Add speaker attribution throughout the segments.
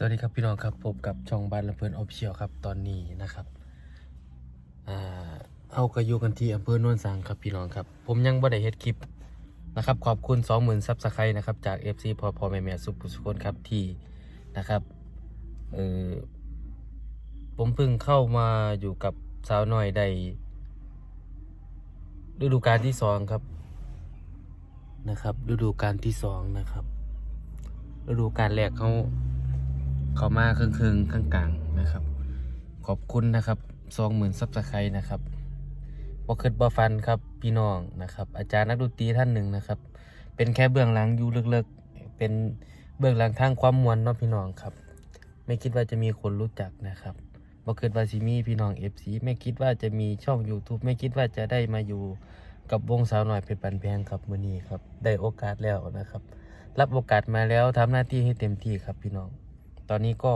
Speaker 1: สวัสดีครับพี่น้องครับพบกับช่องบ้านละเพื่อนออฟเชียลครับตอนนี้นะครับเอากระยูกันที่อำเภอโนนสังครับพี่น้องครับ ผมยังบ่ได้เฮ็ดคลิปนะครับ ขอบคุณ 20,000ซับสไครต์นะครับจาก FC พอพอแม่แม่สุภุสุคนครับที่นะครับเออผมเพิ่งเข้ามาอยู่กับสาวน้อยได้ฤดูกาลที่สองครับนะครับฤดูกาลที่สองนะครับฤดูกาลแรกเขา เขามาครึ่งครึ่งๆข้างกลางนะครับ ขอบคุณนะครับสองหมื่นซับสไครต์นะครับบอคิดบอฟันครับพี่น้องนะครับ อาจารย์นักดนตรีท่านหนึ่งนะครับ เป็นแค่เบื้องหลังอยู่เลิกๆ เป็นเบื้องหลังทางความมวลเนาะพี่น้องครับ ไม่คิดว่าจะมีคนรู้จักนะครับบอคิดว่าสิมีพี่น้องเอฟซีไม่คิดว่าจะมีช่อง YouTube ไม่คิดว่าจะได้มาอยู่กับวงสาวหน่อยเพชรปันแพงครับมือนี้ครับ ได้โอกาสแล้วนะครับ รับโอกาสมาแล้วทำหน้าที่ให้เต็มที่ครับพี่น้อง ตอนนี้ก็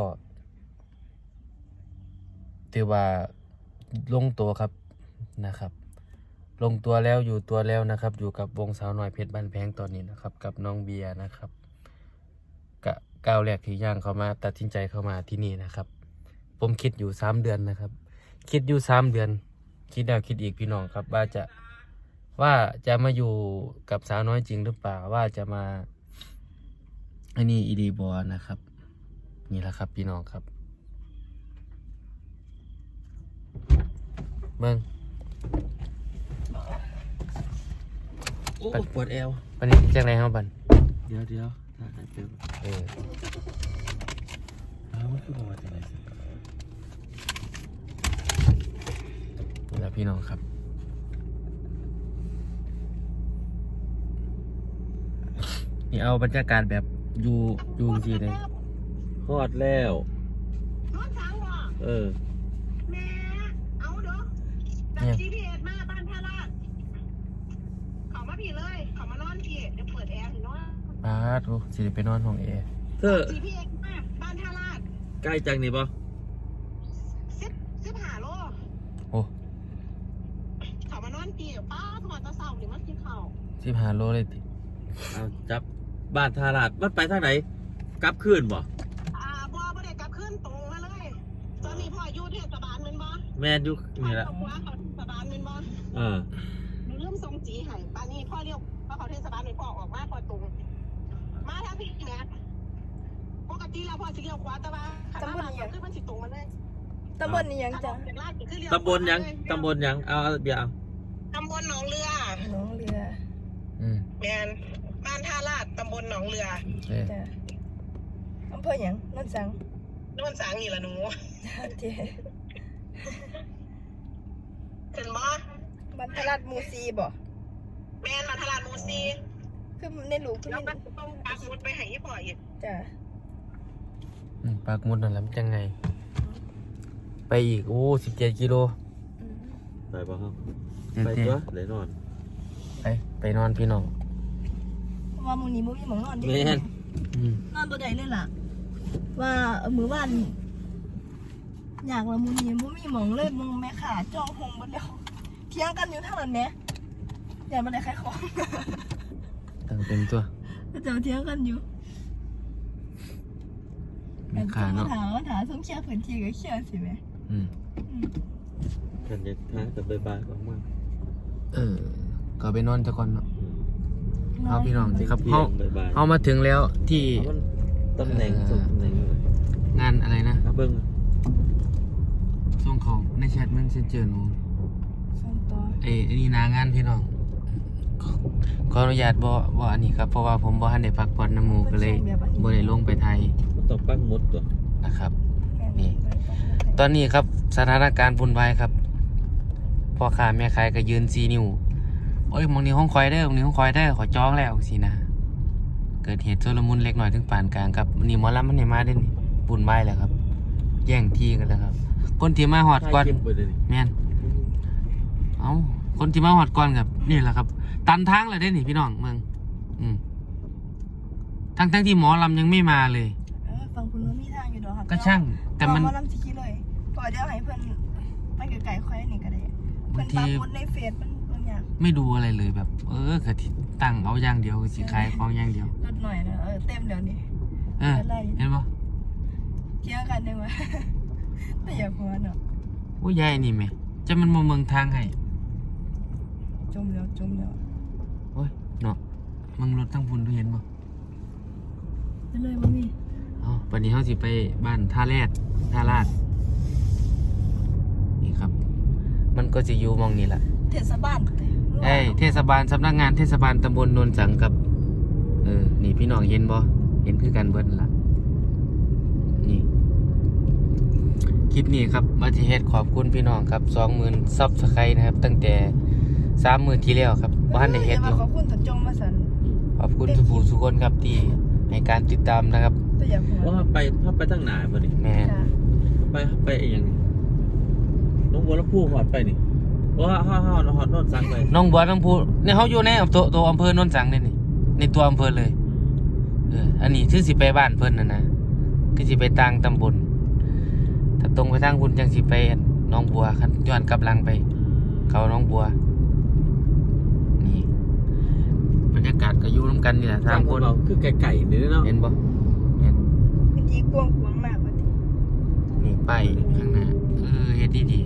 Speaker 1: ถือว่าลงตัวครับนะครับ ลงตัวแล้วอยู่ตัวแล้วนะครับ อยู่กับวงสาวน้อยเพชรบ้านแพงตอนนี้นะครับ กับน้องเบียร์นะครับกะก้าวแรกที่ย่างเข้ามา ตัดสินใจเข้ามาที่นี่นะครับ ผมคิดอยู่สามเดือนนะครับ คิดอยู่สามเดือน คิดแล้วคิดอีกพี่น้องครับ ว่าจะว่าจะมาอยู่กับสาวน้อยจริงหรือเปล่าว่าจะมาอันนี้อีดีบอนะครับ นี่แหละครับ พี่น้องครับเบิ้ง
Speaker 2: โอ้ปวดเอว
Speaker 1: วันนี้จังไรครับบัน
Speaker 2: เดี๋ยวเดี๋ยวถ้าหายเจ็บ
Speaker 1: เออ
Speaker 2: อ้าวมันคือบอกว่าจะไหนสิ
Speaker 1: นี่แหละพี่น้องครับนี่เอาบรรยากาศแบบอยู่อยู่จริงๆเลย
Speaker 2: คลอดแล้ว
Speaker 3: นอนสังบ่
Speaker 2: เออ
Speaker 3: แม่เอาเด้อจาก GPS มาบ้านท่าลาดเขามาพี่เลย เขามานอนพี่เดี๋ยวเปิดแอร์ให้นอน
Speaker 1: ป้าดโอ้สิได้ไปนอนห้องเอ
Speaker 2: เธอ
Speaker 3: GPS มาบ้านท่าลาด
Speaker 2: ใกล้จังนี่ปะ
Speaker 3: สิบสิบห้าโล
Speaker 1: โอ้
Speaker 3: เขามานอนพี่ป้าถอดตะเสาหรือมันกินข้าว
Speaker 1: สิบห้าโลเลยติ
Speaker 2: เอาจับบ้านทาราดมันไปทางไหน กลับคืนบ่
Speaker 3: อ่าบ่บ่ได้กลับขึ้นตรงมาเลย ตอนนี้พ่ออยู่เทศบาลแม่นบ่
Speaker 2: แมนอยุคนี่ละ
Speaker 3: พ่อว่าเขาเทศบาลแม่นบ่
Speaker 2: เออ
Speaker 3: หนูเริ่มทรงจีให้ปานนี้พ่อเรียกพ่อเขาเทศบาลนี่พ่อออกมาพ่อตรงมาทางพี่แหนะปกติแล้วพ่อสิเลี้ยวขวาแต่ว่าขันมาบ้านเขาคือมันสิตรงมาเลย
Speaker 4: ตำบลนี้ยังจ้ะ
Speaker 3: จากลาดคือเลี้ยว
Speaker 2: ตำบลยัง ตำบลยัง เอาเอาเดี๋ยวเอา
Speaker 3: ตำบลหนองเรือ
Speaker 4: หน้องเรือ
Speaker 1: อืม
Speaker 3: แมนบ้านท่าลาดตำบลหนองเรือ
Speaker 1: เออ
Speaker 4: จ้ะอำเภอหยังนั่นสัง
Speaker 3: นวลสางนี่ละหนู
Speaker 4: เจ
Speaker 3: ขึ้นบ่
Speaker 4: บันทรัดหมูซีบ่
Speaker 3: แมนมาทลาดมูซี
Speaker 4: คือในหลูกคือ
Speaker 3: แล้ว
Speaker 4: ใน
Speaker 3: มันต้องปักหมุดไปให้ยี่พ่ออีก
Speaker 4: จ้ะ
Speaker 1: อืมปากหมุดนั่นแหล้วจังไง ไปอีก โอ้สิบเจ็ดกิโล
Speaker 4: อืม
Speaker 2: ไปปะครับ
Speaker 1: เต้น
Speaker 2: ไป
Speaker 1: เต้น
Speaker 2: ตัวไหนนอน
Speaker 1: ไป ไปนอนพี่น้อง
Speaker 4: เพราะว่าหมึงนี้มึงมีหมองนอน
Speaker 2: แม่น
Speaker 1: อืม
Speaker 4: นอนตัวใดเลยล่ะ ว่าเออมือวัน อยากละมึงนี้มึงมีหมองเลยมึงแม่ขาจ้องหงบนเดียวเที่ยงกันอยู่เท่านั้นแหม่อย่ามาได้ใครของ
Speaker 1: ตั้งเต็มตัว
Speaker 4: ก็จะเที่ยงกันอยู่
Speaker 1: แม่ขาเนาะ
Speaker 4: ถามว่าถามส้มเชียร์พื้นที่ก็เชียร์สิแม่
Speaker 1: อืม
Speaker 4: อืม
Speaker 2: กันจะท้ากันบายบายออกมา
Speaker 1: เออ ก็ไปนอนจะก่อนเนาะ
Speaker 2: อืม
Speaker 1: เอาพี่น้องสิครับ
Speaker 2: เที่ย
Speaker 1: เฮาง
Speaker 2: บายบาย
Speaker 1: เอามาถึงแล้วที่
Speaker 2: เอามันตำแหน่งส่งตำแหน่งอยู่
Speaker 1: งานอะไรนะ
Speaker 2: เอาเบิ้ง
Speaker 1: ส่งของในแชทมันเซนเจอหนู
Speaker 4: ส่งต่อ
Speaker 1: เอ้ยอันนี่นางานพี่น้องขอขออนุญาตบ่บ่อันนี้ครับ เพราะว่าผมบ่ทันได้พักผ่อนน้ำหมูก็เลยบ่ได้ลงไปไทย
Speaker 2: มันต้องปักหมุดตัว
Speaker 1: นะครับนี่
Speaker 4: นี่
Speaker 1: ตอนนี้ครับสถานการณ์วุ่นวายครับพ่อค้าแม่ขายก็ยืนซีนิ้วโอ้ยหมองนี้ห้องคอยได้อหมองนี้ห้องคอยได้อขอจองแล้วสินะ เกิดเหตุโซลมุนเล็กน้อยถึงปานกลางครับนี่หมอลำมันนี่มาได้นี่วุ่นวายแล้วครับ แย่งที่กันแล้วครับ คนที่มาหอดก่อน
Speaker 2: ถ่ายคลิปไว้เลยนี่
Speaker 1: แม่นเอาคนที่มาหอดก่อนครับนี่แหละครับ ตันทางเลยได้นี่พี่น้องเมืองอืมทั้งทั้งๆที่หมอลำยังไม่มาเลย
Speaker 4: เออฟังคุณว่ามีทางอยู่ดอกครับ
Speaker 1: ก็ช่าง แต่มัน
Speaker 4: เอามาลำสิคิดเลยพอเดี๋ยวให้เพิ่นไปไกลๆค่อยนี่ก็ได้เพิ่
Speaker 1: บาง
Speaker 4: น
Speaker 1: ที
Speaker 4: ปักหมุดในเฟซมันบางอย่าง
Speaker 1: ไม่ดูอะไรเลยแบบ เออก็ที่ตั้งเอาอย่างเดียวสิขายของอย่างเดียว
Speaker 4: ลดหน่อยนะเออเต็มเดี๋ยวนี้
Speaker 1: เออ
Speaker 4: อะไร
Speaker 1: เห็นปะ
Speaker 4: เที่ยงกันได้ไหม แต่อย่าหัวเนาะ
Speaker 1: โอ้ยยายนี่แหม่จะมันมาเมืองทางให้
Speaker 4: จมแล้วจมแล้ว
Speaker 1: โอ้ยเนาะมึงรถทั้งพุ่นดูเห็นบ่
Speaker 4: ไปเลยบ่มี
Speaker 1: เอ๋อวันนี้เฮาสิไปบ้านท่าแรดท่าลาด นี่ครับ มันก็จะอยู่หมองนี่แหละ
Speaker 4: เทศบาลเด้
Speaker 1: เอ้ยเทศบาลสำนักงานเทศบาลตำบลโนนสังกับ เออ นี่พี่น้องเห็นบ่เห็นคือกันเบิดนั่นล่ะ นี่ คลิปนี้ครับมาที่เฮ็ดขอบคุณพี่น้องครับ20,000ซับสไครต์นะครับ ตั้งแต่30,000ที่แล้วครับบ่ทันได้เฮ็ดอ
Speaker 4: แต่
Speaker 1: ยู่
Speaker 4: ว่าขอบคุณตาจงมาสัน
Speaker 1: ขอบคุณทุกผู้ทุกคนครับที่ให้การติดตามนะครับ
Speaker 4: แต่อย่าหัว
Speaker 2: ว่าไปถ้าไปทางไหนบ่นี่
Speaker 1: แม่
Speaker 4: จ้ะ
Speaker 2: ไปไปอีหยังนี่น้องบัวลำพูหอดไปนี่ว่าฮ่าฮ่าหอดโนนสังไป
Speaker 1: น้องบัวน้องพูเนี่ยเขาอยู่ในตัวตัวอำเภอโนนสังเนี่ยนี่ในตัวอำเภอเลยเอออันนี้คือสิไปบ้านเพิ่นน่ะนะคือสิไปต่างตำบล ถ้าตรงไปทางคุณจังสิไปหน้องบัวคันย้อนกลับหลังไป เขาหน้องบัว นี่บรรยากาศก็อยู่ร่วมกันนี่แหละสามคน
Speaker 2: เราคือไก่ๆนี่เนาะ
Speaker 1: เห็นบ่เห็น
Speaker 4: เมื่อกี้กวงกวงมากว่าติ
Speaker 1: นี่ป้ายข้างหน้าเออเฮ็ดดีดี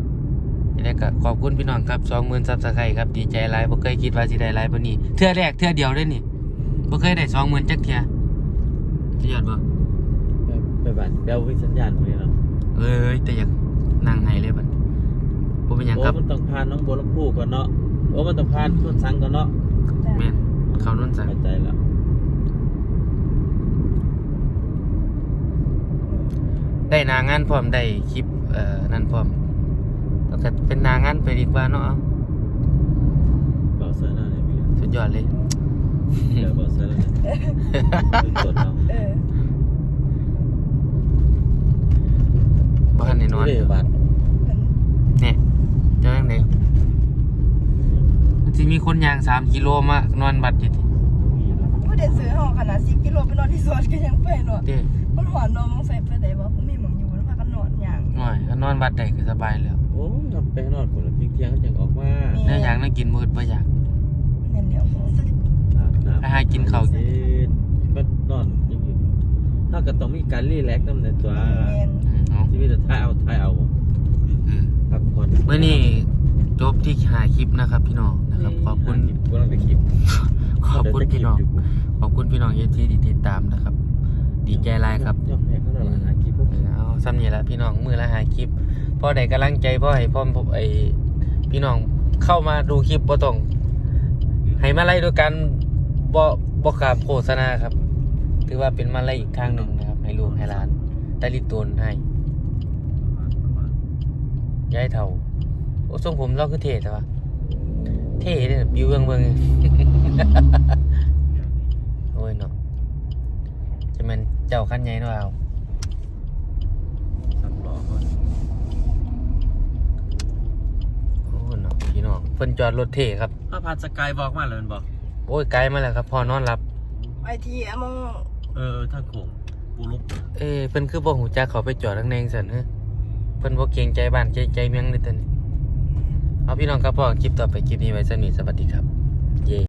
Speaker 1: ๆแล้วก็ขอบคุณพี่น้องครับ20,000ซับสไครต์ครับดีใจหลายบ่เคยคิดว่าสิได้หลายปานนี้เทื่อแรกเทื่อเดียวเด้นี่บ่เคยได้20,000จักเทื่อสุดยอดบ่
Speaker 2: ไปไป บ้านแบลวิสัญญาณตรงนี้เนาะ
Speaker 1: เอ้ยแต่อยากนั่งให้เลยบัดบ่เป็นหยัง
Speaker 2: โอ้
Speaker 1: ครับ
Speaker 2: มันต้องผ่านน้องบัวลำพูก่อนเนาะโอ้มันต้องผ่านโนนสังก่อนเนาะ
Speaker 4: จ้ะ
Speaker 1: แม่นเขาโนนสัง
Speaker 2: เข้าใจแล้ว
Speaker 1: ได้หนางานพร้อมได้คลิปเอ่อนั่นพร้อมแล้วก็เป็นหนางานไปดีกว่าเนาะเอา
Speaker 2: เบาเซอร์หน้าเนี่ยพี่
Speaker 1: สุดยอดเลย
Speaker 2: เดี๋ยวเบาเซอร์แล้วเนี่ยขึ้นกดเนาะ
Speaker 4: เออ
Speaker 1: บ่ทันได้นอน
Speaker 2: เด้บาท
Speaker 4: มัน
Speaker 1: เนี่ยเจ้าจังไดมันสิมีคนย่าง3กิโลมานอนบัดอยู่ติ
Speaker 2: มีเนาะ
Speaker 4: ผู้เดินซื้อห้องขนาด10กิโลไปนอนที่สวนก็ยังไปเนาะ
Speaker 1: เด้
Speaker 4: มันหอนนอนมองใส่ไปได้บ่ผมมีหมองอยู่แล้วพากันนอนอย่าง
Speaker 1: หน่อยถ้านอนบัดได้ก็สบายแล้ว
Speaker 2: โอ้ยเราไปนอนคนละเที่ยงๆจังออกมา
Speaker 1: เนื้ออยากนั่งกินมืดบ่อยาก
Speaker 4: นั่นเดี๋ยวผมจะ
Speaker 2: อาบน้ำ
Speaker 1: ไปหากินข้าว
Speaker 2: เย็นมันนอนยังอยู่ถ้าก็ต้องมีการรีแลกซ์น้ำในตัว
Speaker 4: แม่น
Speaker 1: อืม เอา
Speaker 2: ชีวิตจะทายเอาทายเอา
Speaker 1: อืม
Speaker 2: พักผ่อน
Speaker 1: เมื่อนี้จบที่หาคลิปนะครับ พี่น้องนะครับ ขอบคุณ
Speaker 2: กำลังไปคลิป
Speaker 1: ขอบคุณพี่น้อง ขอบคุณพี่น้องเอที่ติดตามนะครับ ดีใจหลายครับ
Speaker 2: ยอมแพ้เขาเราหาคลิปพวก
Speaker 1: เออเอาซ้ำนี่ละพี่น้องมือละหาคลิปพ่อได้กำลังใจพ่อให้พ่อไอพี่น้องเข้ามาดูคลิปบ่ต้องให้มาไล่ด้วยกันบ่บ่ขาดโฆษณาครับ ถือว่าเป็นมาไล่อีกทางหนึ่งนะครับ ให้ลูกให้หลานได้ริตนให้ ย้ายเท่าโอ้ทรงผมเราคือเท่แต่ว่าเท่เนี่ยบิวเบิ่งเบิ่งโอ้ยเนาะจะแมันเจ้าขั้นใหญ่เนาะเอา
Speaker 2: สับล้อก่อน
Speaker 1: โอ้เนาะพี่น้องเพิ่นจอดรถเท่ครับ
Speaker 2: ถ้าผ่านสกายบอกมาเลยมันบอก
Speaker 1: โอ้ยไกลมาแล้วครับ พอนอนหลับ
Speaker 4: ไอทีอะมอง
Speaker 2: เออทางโขงปูลุก
Speaker 1: เอ้เพิ่นคือบ่หูจักเขาไปจอดทางแนงซั่นเฮ้ เพิ่นบ่เกรงใจบ้านใจใจเมืองเลยตอนนี้เอาพี่น้องครับพอคลิปต่อไปคลิปนี้ไว้สนิทสวัสดีครับ